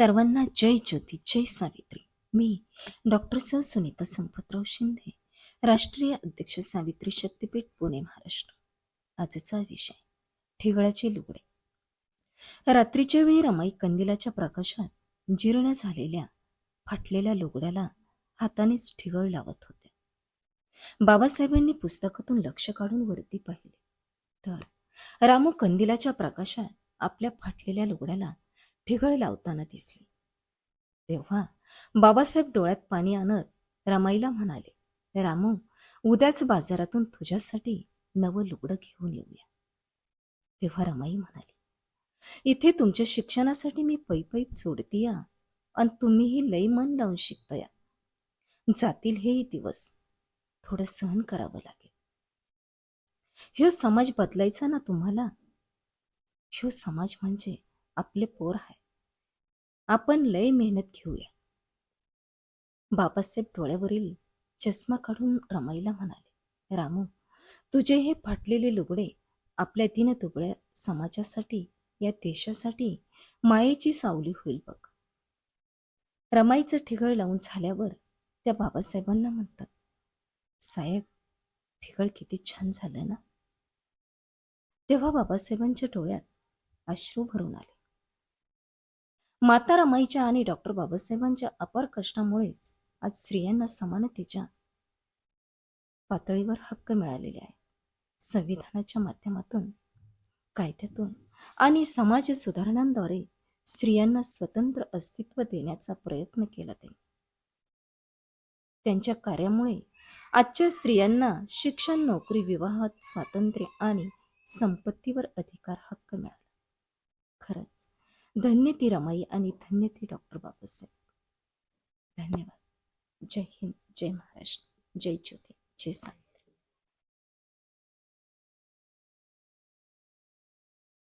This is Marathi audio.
सर्वांना जय ज्योती जय सावित्री. मी डॉक्टर सौ. सुनीता संपतराव शिंदे राष्ट्रीय अध्यक्ष सावित्री शक्तीपीठ पुणे महाराष्ट्र. आजचा विषय ठिगळाचे लुगडे. रात्रीच्या वेळी रमाई कंदिलाच्या प्रकाशात जीर्ण झालेल्या फाटलेल्या लुगड्याला हातानेच ठिगळ लावत होत्या. बाबासाहेबांनी पुस्तकातून लक्ष काढून वरती पाहिले. तर रामू कंदिलाच्या प्रकाशात आपल्या फाटलेल्या लुगड्याला ठिगळ लावताना दिसली. तेव्हा बाबासाहेब डोळ्यात पाणी आणत रमाईला म्हणाले रामू उद्याच बाजारातून तुझ्यासाठी नवं लुगडं घेऊन येऊया. तेव्हा रमाई म्हणाली इथे तुमच्या शिक्षणासाठी मी पै पै जोडतीया आणि तुम्हीही लई मन लावून शिकतया. जातील हेही दिवस. थोडं सहन करावं लागेल. ह्यो समाज बदलायचा ना तुम्हाला? ह्यो समाज म्हणजे आपले पोर आहे आपण लय मेहनत घेऊया. बाबासाहेब डोळ्यावरील चष्मा काढून रमाईला म्हणाले रामू तुझे हे फाटलेले लुगडे आपल्या दिनदुबळ्या समाजासाठी या देशासाठी मायेची सावली होईल बघ. रमाईचं ठिगळ लावून झाल्यावर त्या बाबासाहेबांना म्हणतात साहेब ठिगळ किती छान झालं ना. तेव्हा बाबासाहेबांच्या डोळ्यात अश्रू भरून आले. माता रमाईच्या आणि डॉक्टर बाबासाहेबांच्या अपार कष्टामुळेच आज स्त्रियांना समानतेच्या पातळीवर हक्क मिळालेले आहे. संविधानाच्या माध्यमातून कायद्यातून आणि समाज सुधारणांद्वारे स्त्रियांना स्वतंत्र अस्तित्व देण्याचा प्रयत्न केला त्यांनी. त्यांच्या कार्यामुळे आजच्या स्त्रियांना शिक्षण नोकरी विवाहात स्वातंत्र्य आणि संपत्तीवर अधिकार हक्क मिळाला. खरंच धन्य ती रमाई आणि धन्य ती डॉक्टर बाबासाहेब. धन्यवाद. जय हिंद जय महाराष्ट्र जय ज्योती जय साई.